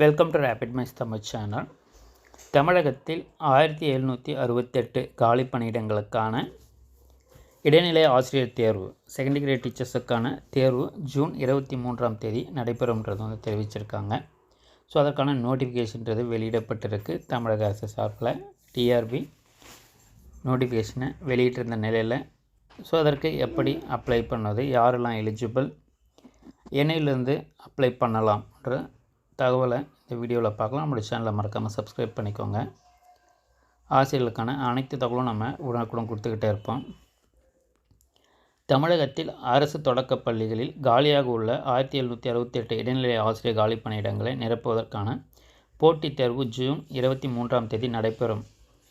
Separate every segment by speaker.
Speaker 1: Welcome to rapid mice Tamil channel தமிழகத்தில் ஆயிரத்தி எழுநூற்றி அறுபத்தெட்டு காலி பணியிடங்களுக்கான இடைநிலை ஆசிரியர் தேர்வு செகண்ட் கிரேட் டீச்சர்ஸுக்கான தேர்வு ஜூன் இருபத்தி மூன்றாம் தேதி நடைபெறும்ன்றது வந்து தெரிவிச்சிருக்காங்க. ஸோ அதற்கான நோட்டிஃபிகேஷன்றது வெளியிடப்பட்டிருக்கு. தமிழக அரசு சார்பில் டிஆர்பி நோட்டிஃபிகேஷனை வெளியிட்டிருந்த நிலையில் ஸோ அதற்கு எப்படி அப்ளை பண்ணது? யாரெல்லாம் எலிஜிபிள் என்னையிலேருந்து அப்ளை பண்ணலாம்ன்ற தகவலை இந்த வீடியோவில் பார்க்கலாம். நம்மளுடைய சேனலை மறக்காமல் சப்ஸ்கிரைப் பண்ணிக்கோங்க. ஆசிரியர்களுக்கான அனைத்து தகவலும் நம்ம உடனுக்குடன் கொடுத்துக்கிட்டே இருப்போம். தமிழகத்தில் அரசு தொடக்கப் பள்ளிகளில் காலியாக உள்ள ஆயிரத்தி எழுநூற்றி அறுபத்தி எட்டு இடைநிலை ஆசிரியர் காலி பணியிடங்களை நிரப்புவதற்கான போட்டித் தேர்வு ஜூன் இருபத்தி மூன்றாம் தேதி நடைபெறும்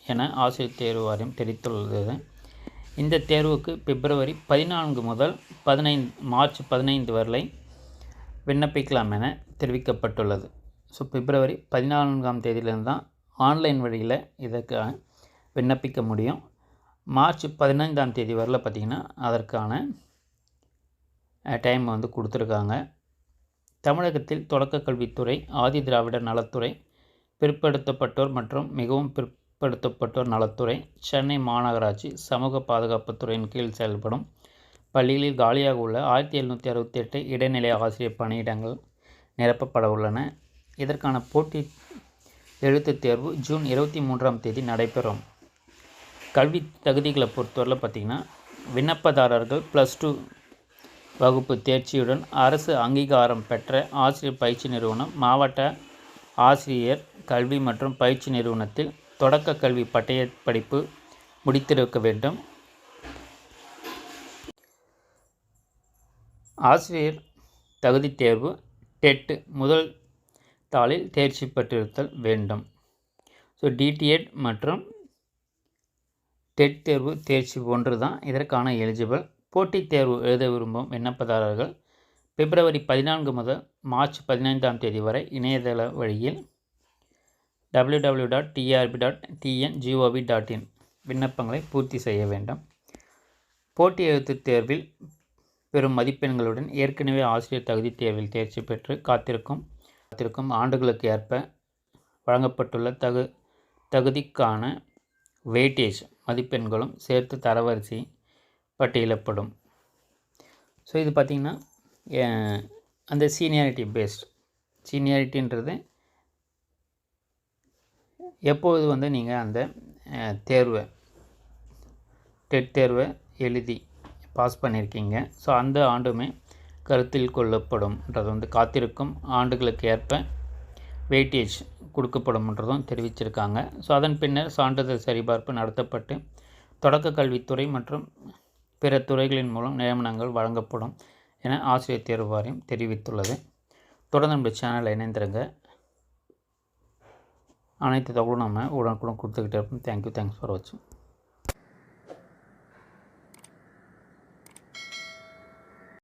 Speaker 1: என ஆசிரியர் தேர்வு வாரியம் தெரிவித்துள்ளது. இந்த தேர்வுக்கு பிப்ரவரி பதினான்கு முதல் பதினைந்து மார்ச் பதினைந்து வரை விண்ணப்பிக்கலாம் என தெரிவிக்கப்பட்டுள்ளது. ஸோ பிப்ரவரி பதினான்காம் தேதியிலிருந்து தான் ஆன்லைன் வழியில் இதற்கு விண்ணப்பிக்க முடியும். மார்ச் பதினைந்தாம் தேதி வரல பார்த்திங்கன்னா அதற்கான டைம் வந்து கொடுத்துருக்காங்க. தமிழகத்தில் தொடக்க கல்வித்துறை ஆதி திராவிடர் நலத்துறை பிற்படுத்தப்பட்டோர் மற்றும் மிகவும் பிற் பிற்படுத்தப்பட்டோர் நலத்துறை சென்னை மாநகராட்சி சமூக பாதுகாப்புத்துறையின் கீழ் செயல்படும் பள்ளிகளில் காலியாக உள்ள ஆயிரத்தி எழுநூற்றி அறுபத்தி எட்டு இடைநிலை ஆசிரியர் பணியிடங்கள் நிரப்பப்பட உள்ளன இதற்கான போட்டி எழுத்துத் தேர்வு ஜூன் இருபத்தி மூன்றாம் தேதி நடைபெறும். கல்வி தகுதிகளை பொறுத்தவரையில் பார்த்திங்கன்னா விண்ணப்பதாரர்கள் ப்ளஸ் டூ வகுப்பு தேர்ச்சியுடன் அரசு அங்கீகாரம் பெற்ற ஆசிரியர் பயிற்சி நிறுவனம் மாவட்ட ஆசிரியர் கல்வி மற்றும் பயிற்சி நிறுவனத்தில் தொடக்க கல்வி பட்டய படிப்பு முடித்திருக்க வேண்டும். ஆசிரியர் தகுதி தேர்வு டெட்டு முதல் தாளில் தேர்ச்சி பெற்றிருத்தல் வேண்டும். ஸோ டிடிஎட் மற்றும் டெட் தேர்வு தேர்ச்சி ஒன்று தான் இதற்கான எலிஜிபிள் போட்டித் தேர்வு எழுத விரும்பும் விண்ணப்பதாரர்கள் பிப்ரவரி பதினான்கு முதல் மார்ச் பதினைந்தாம் தேதி வரை இணையதள வழியில் W W dot TRB dot TN GOV dot in விண்ணப்பங்களை பூர்த்தி செய்ய வேண்டும். போட்டி எழுத்துத் தேர்வில் பெறும் மதிப்பெண்களுடன் ஏற்கனவே ஆசிரியர் தகுதி தேர்வில் தேர்ச்சி பெற்று காத்திருக்கும் காத்திருக்கும் ஆண்டுகளுக்கு ஏற்ப வழங்கப்பட்டுள்ள தகு தகுதிக்கான வெயிட்டேஜ் மதிப்பெண்களும் சேர்த்து தரவரிசை பட்டியலப்படும் ஸோ இது பார்த்திங்கன்னா அந்த சீனியாரிட்டி பேஸ்ட் சீனியாரிட்டின்றது எப்பொழுது வந்து நீங்கள் அந்த தேர்வை டெட் தேர்வை எழுதி பாஸ் பண்ணியிருக்கீங்க ஸோ அந்த ஆண்டுமே கருத்தில் கொள்ளப்படும்ன்றது வந்து காத்திருக்கும். ஆண்டுகளுக்கு ஏற்ப வெயிட்டேஜ் கொடுக்கப்படும்ன்றதும் தெரிவிச்சிருக்காங்க. ஸோ அதன் பின்னர் சான்றிதழ் சரிபார்ப்பு நடத்தப்பட்டு தொடக்க கல்வித்துறை மற்றும் பிற துறைகளின் மூலம் நியமனங்கள் வழங்கப்படும் என ஆசிரியர் தேர்வு வாரியம் தெரிவித்துள்ளது. தொடர்ந்து நம்ம சேனலில் இணைந்திருங்க. அனைத்து தகவலும் நம்ம உடனுக்குடன் கொடுத்துக்கிட்டே இருப்போம். தேங்க்யூ தேங்க்ஸ் ஃபார் வாட்சிங்